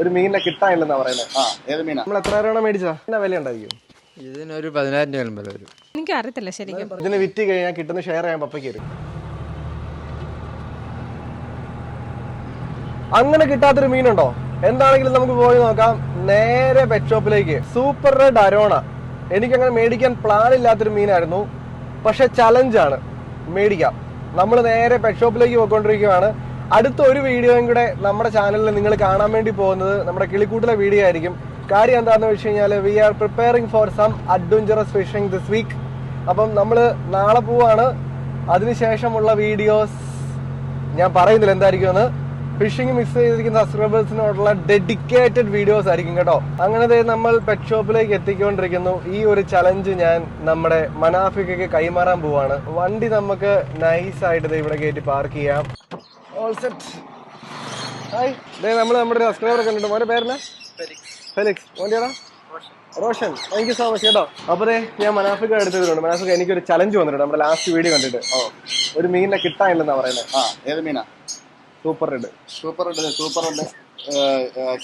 ഒരു മീനിനെ കിട്ടാനില്ലെന്നാ പറയുന്നത്. ആ ഏത് മീനാ? നമ്മൾ എത്ര രൂപ മേടിച്ചാ എന്നാ വില ഉണ്ടായിരിക്കും ഇതിനൊരു പതിനായിരം രൂപ വില വരും. എനിക്ക് അറിയത്തില്ല ശരിക്കും ഇതിന് വിറ്റ് കഴിഞ്ഞാൽ കിട്ടുന്ന ഷെയർ ചെയ്യാൻ പപ്പയ്ക്ക് വരും അങ്ങനെ കിട്ടാത്തൊരു മീനുണ്ടോ? എന്താണെങ്കിലും നമുക്ക് പോയി നോക്കാം. നേരെ പെറ്റ് ഷോപ്പിലേക്ക് സൂപ്പർ റെഡ് അരോണ എനിക്കങ്ങനെ മേടിക്കാൻ പ്ലാൻ ഇല്ലാത്തൊരു മീനായിരുന്നു. പക്ഷെ ചലഞ്ചാണ് മേടിക്കാം. നമ്മൾ നേരെ പെറ്റ് ഷോപ്പിലേക്ക് പോയിക്കൊണ്ടിരിക്കുകയാണ്. അടുത്ത ഒരു വീഡിയോയും കൂടെ നമ്മുടെ ചാനലിൽ നിങ്ങൾ കാണാൻ വേണ്ടി പോകുന്നത് നമ്മുടെ കിളിക്കൂട്ടിലെ വീഡിയോ ആയിരിക്കും. കാര്യം എന്താണെന്ന് വെച്ച് കഴിഞ്ഞാൽ we are preparing for some adventurous fishing this week അപ്പം നമ്മൾ നാളെ പോവാണ്. അതിനുശേഷമുള്ള വീഡിയോസ് ഞാൻ പറയുന്നില്ല എന്തായിരിക്കുമെന്ന്. ഫിഷിംഗ് മിസ് ചെയ്തിരിക്കുന്ന സബ്സ്ക്രൈബേഴ്സിനോടുള്ള ഡെഡിക്കേറ്റഡ് വീഡിയോസ് ആയിരിക്കും കേട്ടോ. അങ്ങനെ നമ്മൾ പെറ്റ് ഷോപ്പിലേക്ക് എത്തിക്കൊണ്ടിരിക്കുന്നു. ഈ ഒരു ചലഞ്ച് ഞാൻ നമ്മുടെ മനാഫിക്കയ്ക്ക് കൈമാറാൻ പോവാണ്. വണ്ടി നമുക്ക് നൈസ് ആയിട്ട് ദേ ഇവിടെ കയറ്റി പാർക്ക് ചെയ്യാം. ഓൾ സെറ്റ് ഹായ് ദേ നമ്മൾ നമ്മുടെ സബ്സ്ക്രൈബർ കണ്ടിട്ട് മോന്റെ പേരെന്നാ? Felix. മോന്റെടാ Roshan. Thank you so much കേട്ടോ. അപ്പൊ ദേ ഞാൻ മനാഫിക്ക എടുത്തിട്ടുണ്ട്. മനാഫിക്ക എനിക്കൊരു ചലഞ്ച് വന്നിട്ടുണ്ട്. നമ്മുടെ ലാസ്റ്റ് വീഡിയോ കണ്ടിട്ട്. ഓ. ഒരു മീനിനെ കിട്ടാനില്ലെന്നാ പറയുന്നത് ആ ഏത് മീനാ? Super red super red super red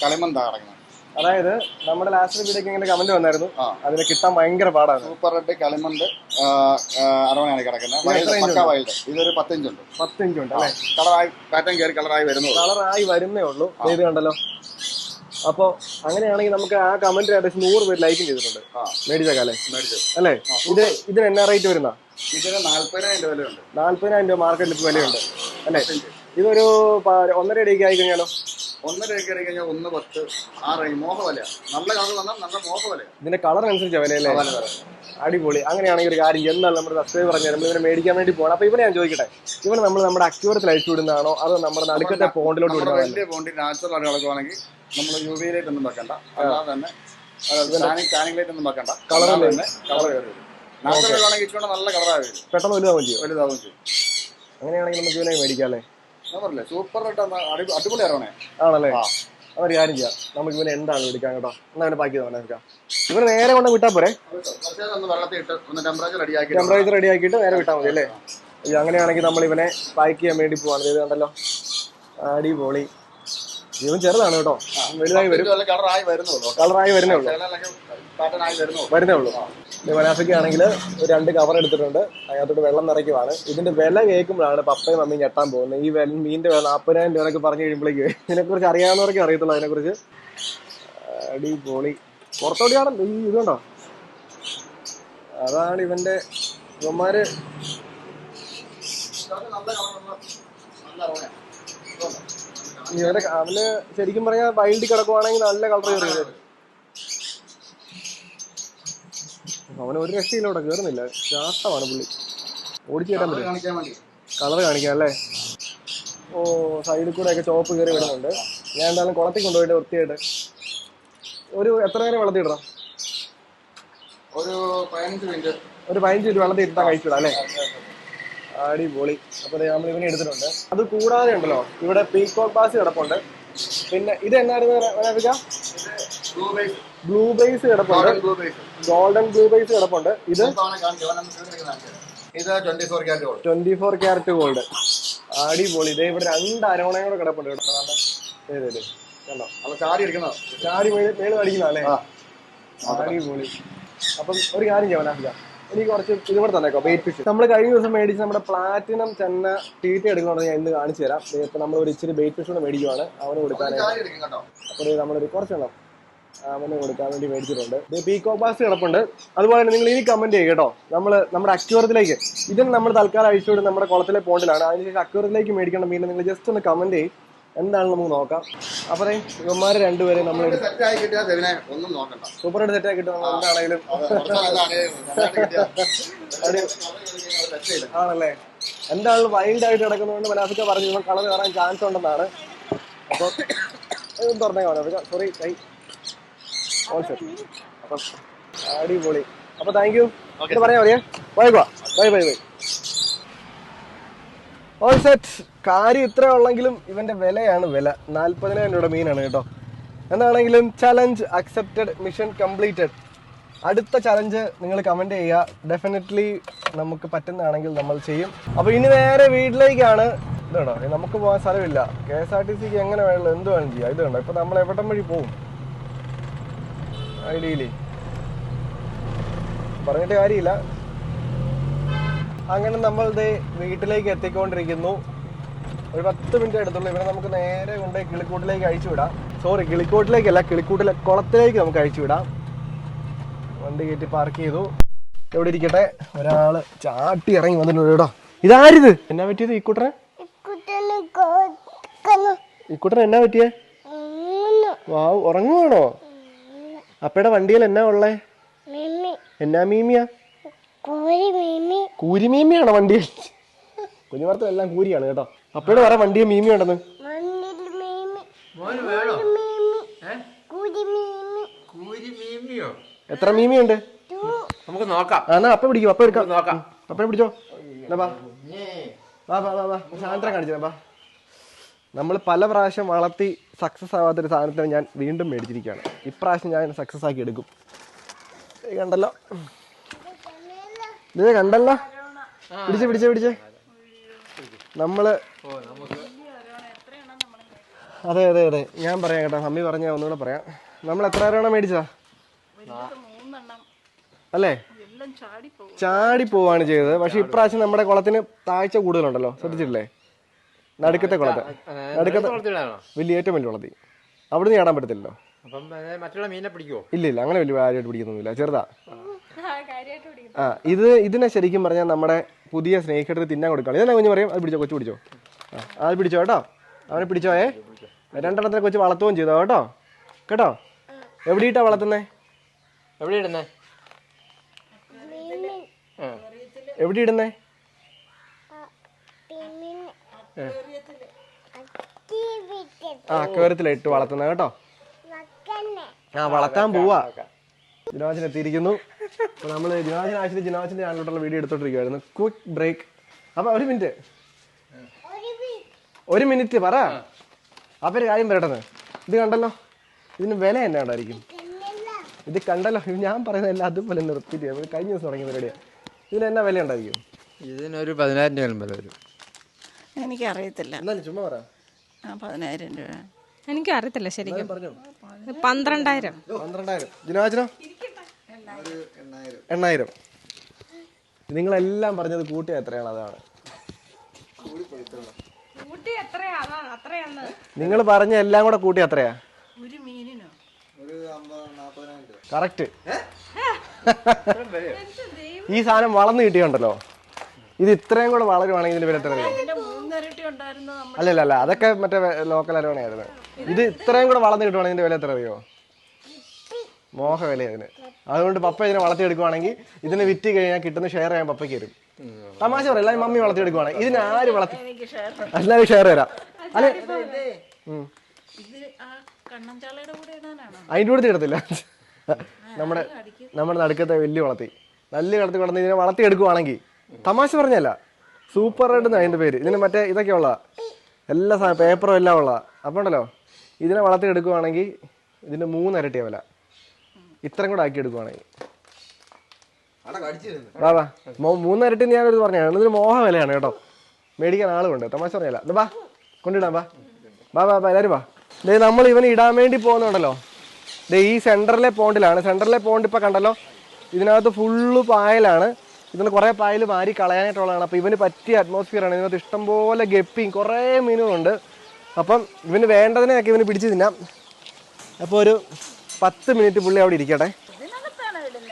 കളിമന്താ കിടക്കുന്നത് അതായത് നമ്മുടെ ലാസ്റ്റ് വീഡിയോക്ക് ഇങ്ങനെ കമന്റ് വന്നായിരുന്നു. അതിന് കിട്ടാൻ ഭയങ്കര പാടാണ്. സൂപ്പർ റെഡ് കളിമണ്ട് അറവണയാണ് കിടക്കുന്നത്. ഇതൊരു പത്തഞ്ചുണ്ട്. പത്തഞ്ചുണ്ട് അല്ലെ? കളറായി പാറ്റേൺ കയറി കളറായി വരുന്നു. കളറായി വരുന്നേ ഉള്ളൂ. ഇത് കണ്ടല്ലോ. അപ്പൊ അങ്ങനെയാണെങ്കിൽ നമുക്ക് ആ കമന്റ് ഏകദേശം നൂറ് പേര് ലൈക്കും ചെയ്തിട്ടുണ്ട്. ആ. മേടിച്ച. കാലേ മേടിച്ചു അല്ലേ ഇത് ഇതിന് എന്നാ റേറ്റ് വരുന്ന? ഇതിന് നാല്പതിനായിരം രൂപ വിലയുണ്ട്. നാല്പതിനായിരം രൂപ മാർക്കറ്റിൽ വിലയുണ്ട്. അല്ലേ? ഇതൊരു ഒന്നര അടിയൊക്കെ ആയി കഴിഞ്ഞാലോ ഒന്നര കയറി കഴിഞ്ഞാൽ ഒന്ന് പത്ത്. ആ റേഞ്ച് മോഹ വില നല്ല കളർ വന്നാൽ നല്ല മോഹ വില ഇതിന്റെ കളർ അനുസരിച്ച് വിലയല്ലേ അടിപൊളി. അങ്ങനെയാണെങ്കിൽ ഒരു കാര്യം എന്നാൽ നമ്മുടെ സബ്സ്ക്രൈബ് പറഞ്ഞു നമ്മൾ ഇവനെ മേടിക്കാൻ വേണ്ടി പോകണം അപ്പൊ ഇവനെ ഞാൻ ചോദിക്കട്ടെ. ഇവന് നമ്മൾ നമ്മുടെ അക്യൂറത്തിൽ അയച്ചു വിടുന്നതാണോ? അതോ നമ്മുടെ നടുക്കത്തെ പോണ്ടിലോട്ട് വിടുന്നതാണോ? വലിയ പോണ്ടി നാച്ചുറൽ ആയിട്ട് കളക്കുവാണെങ്കിൽ നമ്മൾ യു വി ലൈറ്റ് ഒന്നും വെക്കണ്ട അല്ലാതെ തന്നെ ലൈറ്റ് ഒന്നും വെക്കണ്ട. കളർ തന്നെ കളർ കയറി നാച്ചുറൽ ആണെങ്കിൽ ഇച്ചിരി നല്ല കളറായി വരും. പെട്ടെന്ന് വലുതാവും ചെയ്യും. വലുതാവും ചെയ്യും. അങ്ങനെയാണെങ്കിൽ നമുക്ക് ഇവനെ മേടിക്കാം അല്ലേ? ഞാൻ പറഞ്ഞില്ലേ സൂപ്പർ ആയിട്ട് അടിപൊളി ഇറങ്ങണേ ആണല്ലേ? ആ. അവർ കാര്യം ചെയ്യാം. നമുക്ക് ഇവനെ എന്താണ് വിളിക്കാൻ കേട്ടോ? എന്നാ അവനെ പാക്ക് ചെയ്ത് എടുക്കാം ഇവനെ നേരെ കൊണ്ട് വിട്ടാ പോരെ? ടെമ്പറേച്ചർ റെഡി ആക്കിയിട്ട് നേരെ വിട്ടാൽ മതി അല്ലേ? അയ്യോ, അങ്ങനെയാണെങ്കിൽ നമ്മൾ ഇവനെ പാക്ക് ചെയ്യാൻ വേണ്ടി പോവാണ്. ഇത് കണ്ടല്ലോ? അടിപൊളി. ഇവൻ ചെറുതാണ് കേട്ടോ. വലുതായി വരും. കളറായി വരുന്നുള്ളൂ. കളറായി വരുന്നേ ഉള്ളൂ. വരുന്നേ. ഉള്ളൂ. ആണെങ്കിൽ രണ്ട് കവർ എടുത്തിട്ടുണ്ട്. അതിനകത്തോട്ട് വെള്ളം നിറയ്ക്കുവാണ്. ഇതിന്റെ വില കേൾക്കുമ്പോഴാണ് പപ്പയും മമ്മിയും ഞെട്ടാൻ പോകുന്നത്. ഈ വില മീനിന്റെ വില നാൽപ്പതിനായിരം രൂപ എന്നൊക്കെ പറഞ്ഞു കഴിയുമ്പോഴേക്ക് ഇതിനെക്കുറിച്ച് അറിയാവുന്നവർക്ക് അറിയത്തുള്ളൂ അതിനെക്കുറിച്ച്. അടിപൊളി. പുറത്തോടിയാണ് ഈ ഇതുണ്ടോ? അതാണ് ഇവന്റെ ഇവന്മാര്. ഇവന്റെ അവന് ശരിക്കും പറയാ വൈൽഡ് കിടക്കുവാണെങ്കിൽ നല്ല കളർ കയറി അവന് ഒരു രക്ഷയില്ല അവിടെ കയറുന്നില്ല രാസമാണ് പുള്ളി. ഓടിച്ചു കയറ്റാൻ പറ്റും. കളർ കാണിക്കാം അല്ലേ? ഓ സൈഡിൽ കൂടെ ഒക്കെ ചോപ്പ് കയറി വിടുന്നുണ്ട്. ഞാൻ എന്തായാലും കുളത്തിൽ കൊണ്ടുപോയിട്ട് വൃത്തിയായിട്ട് ഒരു എത്ര നേരം വെള്ളത്തിൽ ഇടണം ഒരു പതിനഞ്ച് മിനിറ്റ് ഒരു പതിനഞ്ച് മിനിറ്റ് വെള്ളത്തിൽ ഇട്ടാൽ കഴിച്ചിടാം അല്ലേ? അടിപൊളി. അപ്പൊ ദേ നമ്മൾ ഇവനെ എടുത്തിട്ടുണ്ട് അത് കൂടാതെ ഉണ്ടല്ലോ ഇവിടെ പീക്കോക്ക് പാസ് കിടപ്പുണ്ട്. പിന്നെ ഇത് എന്നായിരുന്നു ബ്ലൂ ബേസ് കിടപ്പുണ്ട്. ഗോൾഡൻ ബ്ലൂ ബേസ് കിടപ്പുണ്ട്. ഇത് ഇത് twenty four carat gold twenty four carat gold അടിപൊളി. ഇതേ ഇവിടെ രണ്ട് അരോണയും കൂടെ കിടപ്പുണ്ട് കേട്ടോ. കണ്ടോ? അത് ചാടി ഇരിക്കുന്നത് ചാടി മേളിൽ അടിക്കുന്ന അല്ലേ. അടിപൊളി. അപ്പം ഒരു കാര്യം ചെയ്യാൻ മനസ്സില എനിക്ക് കുറച്ച് ഇതുകൂടെ തന്നേക്കോ വെയിറ്റ് ഫിഷ് നമ്മൾ കഴിഞ്ഞ ദിവസം മേടിച്ച് നമ്മുടെ പ്ലാറ്റിനം ചെന്ന തീറ്റ എടുക്കണമെന്ന് ഞാൻ ഇന്ന് കാണിച്ചു തരാം. ഇപ്പൊ നമ്മൾ ഒരു ഇച്ചിരി ബേറ്റ് ഫിഷ് കൂടെ മേടിക്കുവാണ്. അവന് കൊടുക്കാനായിട്ട്. അപ്പൊ അപ്പോൾ നമ്മളൊരു കുറച്ചെണ്ണം അവന് കൊടുക്കാൻ വേണ്ടി മേടിച്ചിട്ടുണ്ട്. ഇത് പീക്കോ ബാസ് കിടപ്പുണ്ട്. അതുപോലെ തന്നെ നിങ്ങൾ ഇനി കമന്റ് ചെയ്യുക കേട്ടോ. നമ്മൾ നമ്മുടെ അക്യൂറത്തിലേക്ക്. ഇതിന് നമ്മൾ തൽക്കാലം അഴിച്ചുവിടും നമ്മുടെ കുളത്തിലെ പോണ്ടിലാണ്. അതിനുശേഷം അക്യൂറത്തിലേക്ക് മേടിക്കേണ്ട മീൻ നിങ്ങൾ ജസ്റ്റ് ഒന്ന് കമന്റ് ചെയ്യും. എന്താണ് നമുക്ക് നോക്കാം. അപ്പോൾ ഇവന്മാര് രണ്ടുപേരെ നമ്മൾ സൂപ്പർ ആയിട്ട് സെറ്റ് കിട്ടും എന്താണെങ്കിലും ആണല്ലേ? എന്താണ് വൈൽഡ് ആയിട്ട് കിടക്കുന്നതുകൊണ്ട് മനാഫിക്ക പറഞ്ഞു കളർ കയറാൻ ചാൻസ് ഉണ്ടെന്നാണ്. അപ്പോൾ തുറന്നേ സോറി കൈ ഓൾ സെറ്റ് അപ്പം അടിപൊളി. അപ്പൊ താങ്ക് യു പറയാ bye bye bye bye bye all set കാര്യം ഇത്ര ഉള്ളെങ്കിലും ഇവന്റെ വിലയാണ് വില. നാല്പതിനായിരം രൂപയുടെ മീനാണ് കേട്ടോ. എന്താണെങ്കിലും ചലഞ്ച് അക്സെപ്റ്റഡ് മിഷൻ കംപ്ലീറ്റഡ് അടുത്ത ചലഞ്ച് നിങ്ങൾ കമന്റ് ചെയ്യുക. ഡെഫിനറ്റ്ലി നമുക്ക് പറ്റുന്നതാണെങ്കിൽ നമ്മൾ ചെയ്യും. അപ്പൊ ഇനി നേരെ വീട്ടിലേക്കാണ്. ഇതാണോ നമുക്ക് പോകാൻ സ്ഥലമില്ല. കെ എസ് ആർ ടി സിക്ക് എങ്ങനെ വേണമല്ലോ എന്ത് വേണം ചെയ്യാം. ഇതുണ്ടോ? ഇപ്പൊ നമ്മൾ എവിടം വഴി പോവും? ഐഡിയയിലേ പറഞ്ഞിട്ട് കാര്യമില്ല. അങ്ങനെ നമ്മൾ ദേ വീട്ടിലേക്ക് എത്തിക്കൊണ്ടിരിക്കുന്നു. ഒരു പത്ത് മിനിറ്റ് എടുത്തുള്ളൂ. ഇവിടെ നമുക്ക് നേരെ കൊണ്ട് കിളിക്കൂട്ടിലേക്ക് അഴിച്ചു വിടാം. സോറി കിളിക്കൂട്ടിലേക്കല്ല കിളിക്കൂട്ടിലെ കുളത്തിലേക്ക് നമുക്ക് അഴിച്ചു വിടാം. വണ്ടി കയറ്റി പാർക്ക് ചെയ്തു. എവിടെ ഇരിക്കട്ടെ? ഒരാൾ ചാട്ടി ഇറങ്ങി വന്നിട്ടുണ്ട് ഇതാരിത്? എന്നാ പറ്റിയത് കൊടുക്കണം ഇക്കൂട്ടൻ എന്നാ പറ്റിയേ? വാവ് ഉറങ്ങുവാണോ? അപ്പയുടെ വണ്ടിയിൽ എന്നാ ഉള്ളേ? മിമി. എന്നാ മീമിയാ? കൂരി മിമി. കൂരിമീമിയാണോ വണ്ടിയിൽ? കുഞ്ഞുമർത്തം എല്ലാം കൂരിയാണ് കേട്ടോ. അപ്പയുടെ പറ വണ്ടിയെ മീമി ഉണ്ടെന്ന്. മിമി. മോന് വേണോ? മിമി. മിമി. കൂരി മീമിയോ? എത്ര മീമിയുണ്ട്? ഉണ്ട് നമുക്ക് നോക്കാം. എന്നാ അപ്പ പിടിക്കും അപ്പ എടുക്കാം. നോക്കാം. അപ്പനെ പിടിച്ചോ. വാ വാ വാ വാ സാധനത്തിനെ കാണിച്ചു ബാ. നമ്മൾ പല പ്രാവശ്യം വളർത്തി സക്സസ് ആവാത്തൊരു സാധനത്തിന് ഞാൻ വീണ്ടും മേടിച്ചിരിക്കുകയാണ്. ഇപ്രാവശ്യം ഞാൻ സക്സസ് ആക്കി എടുക്കും. ഇത് കണ്ടല്ലോ. ഇത് കണ്ടല്ലോ. പിടിച്ച് പിടിച്ച് പിടിച്ച്. നമുക്ക് അതെ അതെ അതെ. ഞാൻ പറയാം കേട്ടോ. മമ്മി പറഞ്ഞ ഒന്നുകൂടെ പറയാം. നമ്മൾ എത്ര രൂപ മേടിച്ചതാ? അല്ലേ? ചാടി പോവാണ് ചെയ്തത്. പക്ഷെ ഇപ്രാവശ്യം നമ്മുടെ കുളത്തിന് താഴ്ച കൂടുതലുണ്ടല്ലോ. ശ്രദ്ധിച്ചിട്ടില്ലേ? നടുക്കത്തെ കുളത്ത്. നടുക്കത്തെ വലിയ ഏറ്റവും വലിയ കുളത്തി അവിടുന്ന് ചാടാൻ പറ്റത്തില്ലല്ലോ. മറ്റുള്ള മീനെ ഇല്ല ഇല്ല അങ്ങനെ വലിയ കാര്യമായിട്ട് പിടിക്കുന്നൊന്നുമില്ല. ചെറുതാ. ആ ഇത് ഇതിനെ ശരിക്കും പറഞ്ഞാൽ നമ്മുടെ പുതിയ സ്നേഹിക്കട്ട് തിന്നാൻ കൊടുക്കണം ഇതെന്നാ കുഞ്ഞു പറയും? അത് പിടിച്ചോ കൊച്ചു പിടിച്ചോ? ആ അത് പിടിച്ചോ കേട്ടോ? അവനെ പിടിച്ചോയേ രണ്ടെണ്ണത്തിനെ കൊച്ചു വളർത്തുകയും ചെയ്തോ കേട്ടോ? കേട്ടോ? എവിടെയിട്ടാ വളർത്തുന്നേ? എവിടെ ഇടുന്നേ? എവിടെ ഇടുന്നേ? ആ അക്വേറിയത്തിലാ ഇട്ട് വളർത്തുന്ന കേട്ടോ. ആ വളർത്താൻ പോവാ. ജിനോജൻ എത്തിയിരിക്കുന്നു. അപ്പൊ നമ്മൾ ജിനോജൻ ആശുപത്രി ജിനോജന്റെ ചാനലിലോട്ടുള്ള വീഡിയോ എടുത്തോണ്ടിരിക്കുവായിരുന്നു. ക്വിക്ക് ബ്രേക്ക് അപ്പൊ ഒരു മിനിറ്റ് ഒരു മിനിറ്റ് പറ. അപ്പൊ ഒരു കാര്യം പറയട്ടെ ഇത് കണ്ടല്ലോ? ഇതിന് വില എന്നാ ഉണ്ടായിരിക്കും? ഇത് കണ്ടല്ലോ? ഞാൻ പറയുന്ന എല്ലാം അതുപോലെ നിർത്തിയിട്ട് നമ്മൾ കഴിഞ്ഞ ദിവസം തുടങ്ങിയ പരിപാടിയാണ് ഇതിന് എന്നാ വില ഉണ്ടായിരിക്കും? ഇതിനൊരു പതിനായിരം രൂപ വില വരും. എനിക്കറിയത്തില്ല. എന്നാലും ചുമ്മാ പറ. ആ പതിനായിരം രൂപ. എനിക്കറിയത്തില്ല ശരിക്കും. പറഞ്ഞോ. പന്ത്രണ്ടായിരം. പന്ത്രണ്ടായിരം. എണ്ണായിരം. നിങ്ങളെല്ലാം പറഞ്ഞത് കൂട്ടിയ എത്രയാണ്? അതാണ്. നിങ്ങൾ പറഞ്ഞ എല്ലാം കൂടെ കൂട്ടി എത്രയാ? കറക്റ്റ്. ഈ സാധനം വളർന്നു കിട്ടിയുണ്ടല്ലോ? ഇത് ഇത്രയും കൂടെ വളരുവാണെങ്കിൽ ഇതിന്റെ പേര് എത്ര അല്ലല്ല അല്ല അതൊക്കെ മറ്റേ ലോക്കൽ അരവണയായിരുന്നു. ഇത് ഇത്രയും കൂടെ വളർന്നു കിട്ടുവാണെങ്കിൽ ഇതിന്റെ വില എത്ര അറിയോ? മോഹ വില ഇതിന് അതുകൊണ്ട് പപ്പ ഇതിനെ വളർത്തിയെടുക്കുവാണെങ്കിൽ ഇതിനെ വിറ്റ് കഴിഞ്ഞാൽ കിട്ടുന്ന ഷെയർ ചെയ്യാൻ പപ്പയ്ക്ക് വരും തമാശ പറയാം എല്ലാവരും മമ്മി വളർത്തിയെടുക്കുവാണെങ്കിൽ ഇതിന് ആര് വളർത്തി എല്ലാവരും ഷെയർ തരാം. അല്ലെ അതിന്റെ കൂടെ ഇടത്തില്ല. നമ്മുടെ നമ്മുടെ നടുക്കത്തെ വലിയ വളർത്തി. നല്ല കടത്തി കിടന്ന് ഇതിനെ വളർത്തിയെടുക്കുവാണെങ്കിൽ തമാശ പറഞ്ഞല്ല. സൂപ്പർ റെഡ് എന്ന് അതിന്റെ പേര്. ഇതിന് മറ്റേ ഇതൊക്കെ ഉള്ള എല്ലാ സാധനം പേപ്പറും എല്ലാം ഉള്ള അപ്പോൾ ഉണ്ടല്ലോ ഇതിനെ വളർത്തിയെടുക്കുവാണെങ്കിൽ ഇതിന്റെ മൂന്നിരട്ടിയ വില. ഇത്രയും കൂടെ ആക്കി എടുക്കുവാണെങ്കിൽ. വാ ഞാൻ മൂന്നിരട്ടി ഞാനൊരു പറഞ്ഞാണ് ഇതിന് മോഹ വിലയാണ് കേട്ടോ. മേടിക്കാൻ ആളുണ്ട് തമാശ പറഞ്ഞല്ല. ഇത് വാ കൊണ്ടിടാം വാ. വാ വാ എല്ലാരും എല്ലാവരും വാ. ദേ നമ്മൾ ഇവന് ഇടാൻ വേണ്ടി പോകുന്നുണ്ടല്ലോ. ദേ ഈ സെന്ററിലെ പോണ്ടിലാണ് സെന്ററിലെ പോണ്ട് ഇപ്പം കണ്ടല്ലോ ഇതിനകത്ത് ഫുള്ള് പായലാണ്. ഇതിന് കുറേ പായൽ മാരി കളയാനായിട്ടുള്ളതാണ്. അപ്പോൾ ഇവന് പറ്റിയ അറ്റ്മോസ്ഫിയറാണ് ഇതിനകത്ത് ഇഷ്ടംപോലെ ഗപ്പിയും കുറേ മീനുകളുണ്ട്. അപ്പം ഇവന് വേണ്ടതിനെയൊക്കെ ഇവന് പിടിച്ച് തിന്നാം. അപ്പോൾ ഒരു പത്ത് മിനിറ്റ് പുള്ളി അവിടെ ഇരിക്കട്ടെ.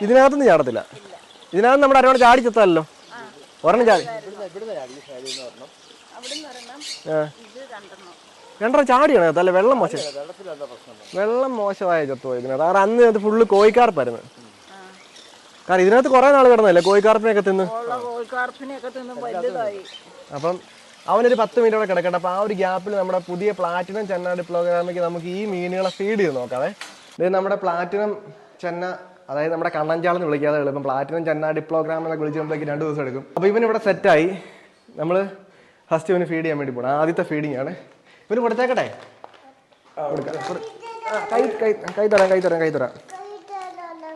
ഇതിനകത്തൊന്നും ചാടത്തില്ല. ഇതിനകത്ത് നമ്മുടെ അരവണ ചാടി ചെത്തല്ലോ ഒരെണ്ണം ചാടി. രണ്ടര ചാടിയാണ് അതല്ല വെള്ളം മോശം. വെള്ളം മോശമായ ചത്തുപോയി ഇതിനകത്ത്. അന്ന് അത് ഫുള്ള് കോഴിക്കാർപ്പായിരുന്നു കാരണം ഇതിനകത്ത് കുറേ നാൾ കിടന്നല്ലേ കോഴിക്കാർപ്പിനെയൊക്കെ തിന്ന്. ഉള്ള കോഴിക്കാർപ്പിനെയൊക്കെ തിന്നും വലുതായി. അപ്പം അവനൊരു പത്ത് മിനിറ്റ് അവിടെ കിടക്കട്ടെ അപ്പോൾ ആ ഒരു ഗ്യാപ്പിൽ നമ്മുടെ പുതിയ പ്ലാറ്റിനം ചെന്ന ഡിപ്ലോഗ്രാമിക്ക് നമുക്ക് ഈ മീനുകളെ ഫീഡ് ചെയ്ത് നോക്കാവേ. ഇത് നമ്മുടെ പ്ലാറ്റിനം ചെന്ന അതായത് നമ്മുടെ കണ്ണഞ്ചാളെന്ന് വിളിക്കാതെ എളുപ്പം പ്ലാറ്റിനം ചെന്ന ഡിപ്ലോഗ്രാം എന്നൊക്കെ വിളിച്ചുമ്പോഴേക്ക് രണ്ട് ദിവസം എടുക്കും. അപ്പോൾ ഇവൻ ഇവിടെ സെറ്റായി നമ്മൾ ഫസ്റ്റ് ഇവന് ഫീഡ് ചെയ്യാൻ വേണ്ടി പോകണം ആദ്യത്തെ ഫീഡിങ് ആണ്. ഇവന് കൊടുത്തേക്കട്ടെ? കൈ കൈ കൈ തരാം കൈ തരാം കൈ തരാം.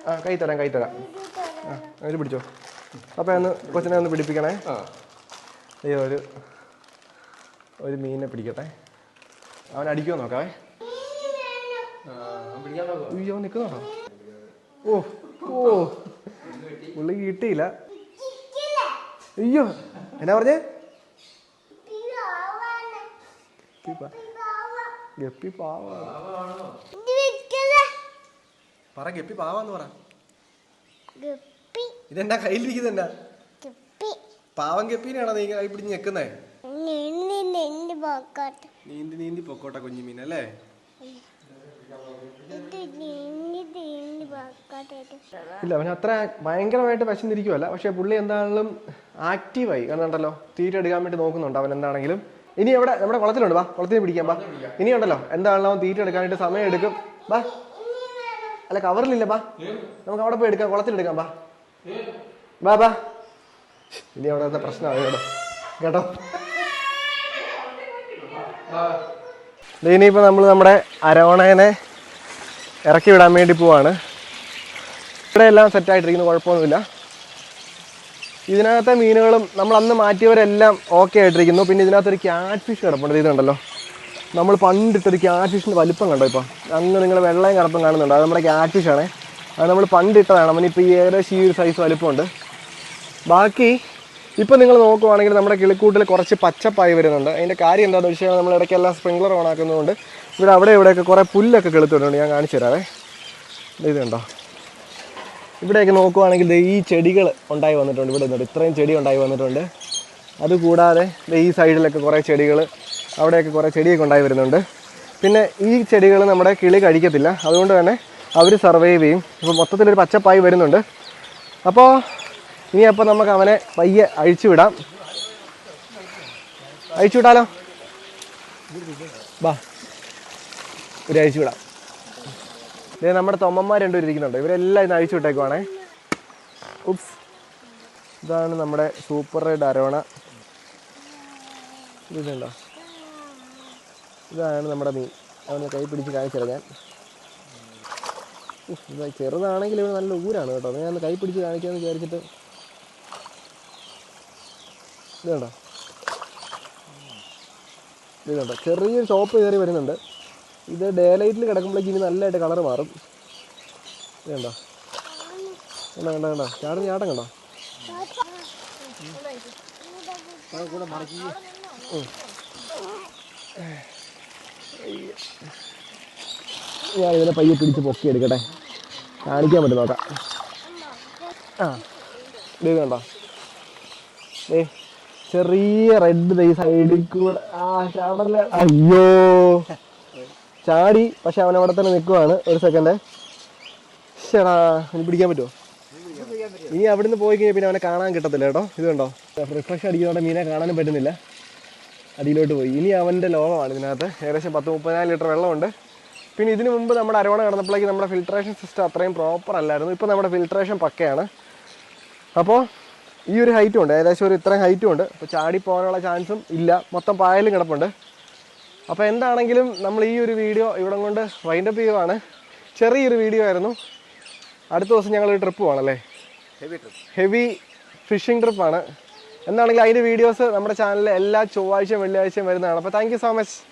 ആ കൈ തരാം കൈ തരാം. അതിൽ പിടിച്ചോ. അപ്പോൾ ഒന്ന് കൊച്ചിനെ ഒന്ന് പിടിപ്പിക്കണേ. അയ്യോ ഒരു ഒരു മീനിനെ പിടിക്കട്ടെ. അവൻ അടിക്കുമോ നോക്കാവേ? അയ്യോ നിൽക്കുന്നുണ്ടോ ഓ ഓ. പുള്ളി കിട്ടിയില്ല. അയ്യോ എന്നാ പറഞ്ഞേ? ഗപ്പി പാവ പറ ഗപ്പി പാവാന്ന് പറ. ഗപ്പി ഇതെന്നാ ഗപ്പി പാവം ഗപ്പീനാണോ നീ കൈ പിടിച്ച് ഞെക്കുന്നേ? നീന്തി നീന്തി പൊക്കോട്ടെ. കുഞ്ഞുമീൻ അല്ലേ? ഇല്ല അവൻ അത്ര ഭയങ്കരമായിട്ട് വിശന്നിരിക്കുമല്ല പക്ഷെ പുള്ളി എന്താണെങ്കിലും ആക്റ്റീവായി. കണ്ടല്ലോ തീറ്റ എടുക്കാൻ വേണ്ടി നോക്കുന്നുണ്ട് അവൻ എന്താണെങ്കിലും. ഇനി എവിടെ? നമ്മുടെ കുളത്തിലുണ്ട്. വാ കുളത്തിൽ പിടിക്കാം വാ. ഇനി ഉണ്ടല്ലോ. എന്താണല്ലോ അവൻ തീറ്റ എടുക്കാനായിട്ട് സമയം എടുക്കും. വാ. അല്ല കവറിലില്ല വാ. നമുക്ക് അവിടെ പോയി എടുക്കാം കുളത്തിലെടുക്കാം വാ. വാ ഇനി അവിടെ പ്രശ്നമാണ് കേട്ടോ. കേട്ടോ. ദേ നമ്മൾ നമ്മുടെ അരവണേനെ ഇറക്കി വിടാൻ വേണ്ടി പോവാണ്. ഇവിടെ എല്ലാം സെറ്റ് ആയിട്ടിരിക്കുന്നു കുഴപ്പമൊന്നുമില്ല. ഇതിനകത്തെ മീനുകളും നമ്മൾ അന്ന് മാറ്റിയവരെല്ലാം ഓക്കെ ആയിട്ടിരിക്കുന്നു. പിന്നെ ഇതിനകത്തൊരു ക്യാറ്റ് ഫിഷ് കിടപ്പുണ്ട് ഇതുണ്ടല്ലോ. നമ്മൾ പണ്ടിട്ടൊരു ക്യാറ്റ് ഫിഷിന്റെ വലിപ്പം കണ്ടോ ഇപ്പോൾ അങ്ങ് നിങ്ങൾ വെള്ളയും കറുപ്പും കാണുന്നുണ്ട്. അത് നമ്മുടെ ക്യാറ്റ് ഫിഷ് ആണ്. അത് നമ്മൾ പണ്ടിട്ടതാണ്. അവനിപ്പോൾ ഈ ഏകദേശം ഈ ഒരു സൈസ് വലുപ്പമുണ്ട് ബാക്കി ഇപ്പം നിങ്ങൾ നോക്കുവാണെങ്കിൽ നമ്മുടെ കിളിക്കൂട്ടിൽ കുറച്ച് പച്ചപ്പായി വരുന്നുണ്ട്. അതിന്റെ കാര്യം എന്താണെന്ന് വെച്ച് കഴിഞ്ഞാൽ നമ്മൾ ഇടയ്ക്കെല്ലാം സ്പ്രിംഗ്ലർ ഓൺ ആക്കുന്നതുകൊണ്ട് ഇവിടെ അവിടെ ഇവിടെയൊക്കെ കുറേ പുല്ലൊക്കെ കിളുത്തുണ്ട് ഞാൻ കാണിച്ചു തരാവേ. ഇതുണ്ടോ ഇത് കണ്ടോ? ഇവിടെയൊക്കെ നോക്കുവാണെങ്കിൽ ഈ ചെടികൾ ഉണ്ടായി വന്നിട്ടുണ്ട്. ഇവിടെ നിന്നുണ്ട് ഇത്രയും ചെടി ഉണ്ടായി വന്നിട്ടുണ്ട്. അതുകൂടാതെ ഈ സൈഡിലൊക്കെ കുറേ ചെടികൾ അവിടെയൊക്കെ കുറേ ചെടിയൊക്കെ ഉണ്ടായി വരുന്നുണ്ട്. പിന്നെ ഈ ചെടികൾ നമ്മുടെ കിളി കഴിക്കത്തില്ല. അതുകൊണ്ട് തന്നെ അവർ സർവൈവ് ചെയ്യും. ഇപ്പോൾ മൊത്തത്തിലൊരു പച്ചപ്പായി വരുന്നുണ്ട്. അപ്പോൾ ഇനി അപ്പോൾ നമുക്ക് അവനെ പയ്യെ അഴിച്ചു വിടാം. അഴിച്ചു വിടാലോ ബാ. ഒരു അഴിച്ചു വിടാം. ദേ നമ്മുടെ തൊമ്മന്മാർ രണ്ടുപേരും ഇരിക്കുന്നുണ്ട്. ഇവരെല്ലാം ഇന്ന് അഴിച്ചു വിട്ടേക്കുവാണേ. ഉപ്സ്. ഇതാണ് നമ്മുടെ സൂപ്പർ റെഡ് അരോണ. ഇതുണ്ടോ ഇതാണ് നമ്മുടെ മീൻ. അവനെ കൈ പിടിച്ച് കാണിച്ചിറങ്ങാൻ ഇത് ചെറുതാണെങ്കിൽ ഇവിടെ നല്ല ഊരാണ് കേട്ടോ. ഞാൻ ഒന്ന് കൈ പിടിച്ച് കാണിക്കാമെന്ന് വിചാരിച്ചിട്ട്. ഇത് കണ്ടോ? ഇത് കണ്ടോ? ചെറിയൊരു ചോപ്പ് കയറി വരുന്നുണ്ട്. ഇത് ഡേ ലൈറ്റിൽ കിടക്കുമ്പോഴേക്ക് ഇനി നല്ലതായിട്ട് കളർ മാറും. ഇത് കണ്ടോ? കണ്ടോ കണ്ടോ കണ്ടോ? ചാടും ചാട്ടം കണ്ടോ? ഉം. ഞാൻ ഇതിനെ പയ്യെ പിടിച്ച് പൊക്കി എടുക്കട്ടെ. കാണിക്കാൻ പറ്റും നോക്കാം. ആ ഇത് കണ്ടോ? ഏ ചെറിയ റെഡ് ഈ സൈഡിൽ കൂടെ. ആ ചാടല്ല അയ്യോ. ചാടി പക്ഷെ അവൻ അവിടെ തന്നെ നിൽക്കുവാണ് ഒരു സെക്കൻഡ് ശടാ അവന് പിടിക്കാൻ പറ്റുമോ ഇനി അവിടുന്ന് പോയി കഴിഞ്ഞാൽ പിന്നെ അവനെ കാണാൻ കിട്ടത്തില്ല കേട്ടോ. ഇത് കണ്ടോ? റിഫ്രഷ് അടിക്കുന്നതോടെ മീനെ കാണാനും പറ്റുന്നില്ല. അടിയിലോട്ട് പോയി. ഇനി അവന്റെ ലോകമാണ് ഇതിനകത്ത്. ഏകദേശം പത്ത് മുപ്പതിനായിരം ലിറ്റർ വെള്ളമുണ്ട്. പിന്നെ ഇതിനു മുമ്പ് നമ്മുടെ അരവണ കടന്നപ്പോഴേക്ക് നമ്മുടെ ഫിൽട്രേഷൻ സിസ്റ്റം അത്രയും പ്രോപ്പർ അല്ലായിരുന്നു. ഇപ്പോൾ നമ്മുടെ ഫിൽട്രേഷൻ പക്കയാണ്. അപ്പോൾ ഈ ഒരു ഹൈറ്റും ഉണ്ട്. ഏകദേശം ഒരു ഇത്രയും ഹൈറ്റും ഉണ്ട്. അപ്പോൾ ചാടി പോകാനുള്ള ചാൻസും ഇല്ല. മൊത്തം പായലും കിടപ്പുണ്ട്. അപ്പോൾ എന്താണെങ്കിലും നമ്മൾ ഈ ഒരു വീഡിയോ ഇവിടം കൊണ്ട് വൈൻഡപ്പ് ചെയ്യുവാണ്. ചെറിയൊരു വീഡിയോ ആയിരുന്നു. അടുത്ത ദിവസം ഞങ്ങൾ ഒരു ട്രിപ്പ് പോകണല്ലേ ഹെവി ട്രിപ്പ് ഹെവി ഫിഷിംഗ് ട്രിപ്പാണ് എന്താണെങ്കിലും അതിന്റെ വീഡിയോസ് നമ്മുടെ ചാനലിൽ എല്ലാ ചൊവ്വാഴ്ചയും വെള്ളിയാഴ്ചയും വരുന്നതാണ്. അപ്പോൾ താങ്ക് സോ മച്ച്